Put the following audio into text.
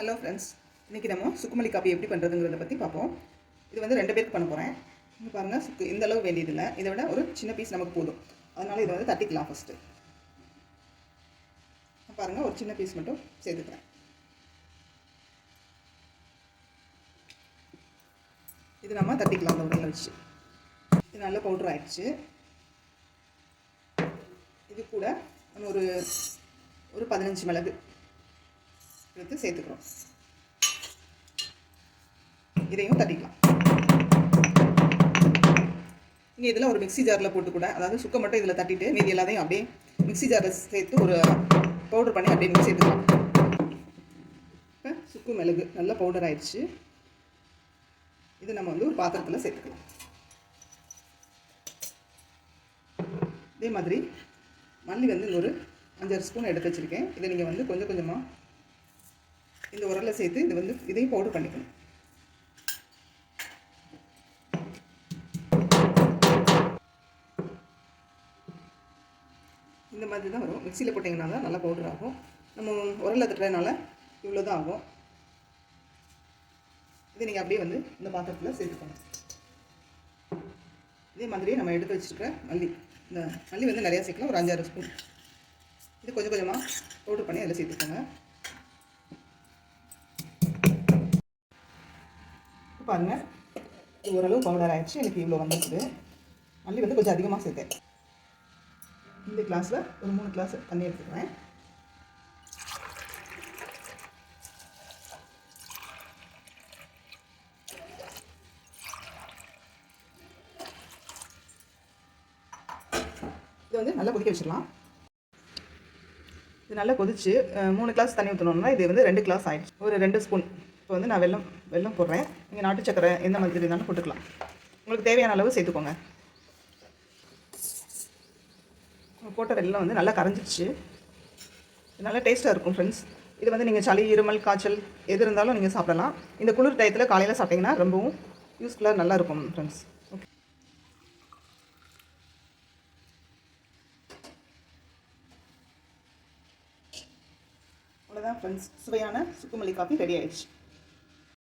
Hello friends இன்றைக்கி நம்ம சுக்குமல்லி copy எப்படி பண்ணுறதுங்கிறத பற்றி பார்ப்போம். இது வந்து ரெண்டு பேருக்கு பண்ண போகிறேன் இங்கே பாருங்கள் சுக்கு இந்த அளவு வேண்டியதில்லை. இதை விட ஒரு சின்ன பீஸ் நமக்கு போதும். அதனால் இதை வந்து தட்டிக்கலாம் ஃபஸ்ட்டு பாருங்கள் ஒரு சின்ன பீஸ் மட்டும் சேர்த்துக்கிறேன். இது நம்ம தட்டிக்கலாம் அந்த உடலில் வச்சு. இது நல்ல பவுட்ரு ஆயிடுச்சு. இது கூட நம்ம ஒரு ஒரு பதினஞ்சு மிளகு. எடுத்து சேர்த்துக்கிறோம் இதையும் தட்டிக்கலாம். நீங்கள் இதில் ஒரு மிக்ஸி ஜாரில் போட்டு கூட அதாவது சுக்க மட்டும் இதில் தட்டிட்டு மீதி எல்லாத்தையும் அப்படியே மிக்சி ஜாரில் சேர்த்து ஒரு பவுடர் பண்ணி அப்படியே மிக்ஸ் சேர்த்துக்கலாம். இப்போ சுக்கு மிளகு நல்ல பவுடர் ஆயிடுச்சு. இது நம்ம வந்து ஒரு பாத்திரத்தில் சேர்த்துக்கலாம். இதே மாதிரி மல்லி வந்து ஒரு அஞ்சாறு ஸ்பூன் எடுத்து வச்சுருக்கேன். இதை நீங்கள் வந்து கொஞ்சம் கொஞ்சமாக இந்த உரலை சேர்த்து இது வந்து இதையும் பவுடர் பண்ணிக்கணும். இந்த மாதிரி தான் வரும். மிக்சியில் போட்டிங்கன்னா தான் நல்லா பவுடர் ஆகும். நம்ம உரலை தட்டுறதுனால இவ்வளோ தான் ஆகும். இதை நீங்கள் அப்படியே வந்து இந்த பாத்திரத்தில் சேர்த்துக்கணும் இதே மாதிரியே நம்ம எடுத்து வச்சுருக்க மல்லி. இந்த மல்லி வந்து நிறையா சேர்க்கலாம். ஒரு அஞ்சாறு ஸ்பூன். இது கொஞ்சம் கொஞ்சமாக பவுடர் பண்ணி அதில் சேர்த்துக்கோங்க. பாருங்கள் ஓரளவு பவுடர் ஆயிடுச்சு. எனக்கு இவ்வளோ வந்துருக்குது. மல்லி வந்து கொஞ்சம் அதிகமாக சேர்த்தேன். இந்த கிளாஸில் ஒரு மூணு கிளாஸ் தண்ணி எடுத்துக்கிறேன். இதை வந்து நல்லா கொதிக்க வச்சிடலாம். இது நல்லா கொதிச்சு மூணு கிளாஸ் தண்ணி ஊற்றணும்னா இது வந்து ரெண்டு கிளாஸ் ஆயிடுச்சு. ஒரு ரெண்டு ஸ்பூன் இப்போ வந்து நான் வெள்ளம் வெள்ளம் போடுறேன். நீங்கள் நாட்டு சக்கரை எந்த மாதிரி இருந்தாலும் போட்டுக்கலாம். உங்களுக்கு தேவையான அளவு சேர்த்துக்கோங்க. போட்ட வெள்ளம் வந்து நல்லா கரைஞ்சிருச்சு. நல்லா டேஸ்ட்டாக இருக்கும் ஃப்ரெண்ட்ஸ் இது வந்து நீங்கள் சளி இருமல் காய்ச்சல் எது இருந்தாலும் நீங்கள் சாப்பிடலாம். இந்த குளிர் டயத்தில் காலையில் சாப்பிட்டீங்கன்னா ரொம்பவும் யூஸ்ஃபுல்லாக நல்லா இருக்கும் ஃப்ரெண்ட்ஸ் ஓகே அவ்வளோதான் ஃப்ரெண்ட்ஸ் சுவையான சுக்குமல்லி காஃபி ரெடி ஆயிடுச்சு.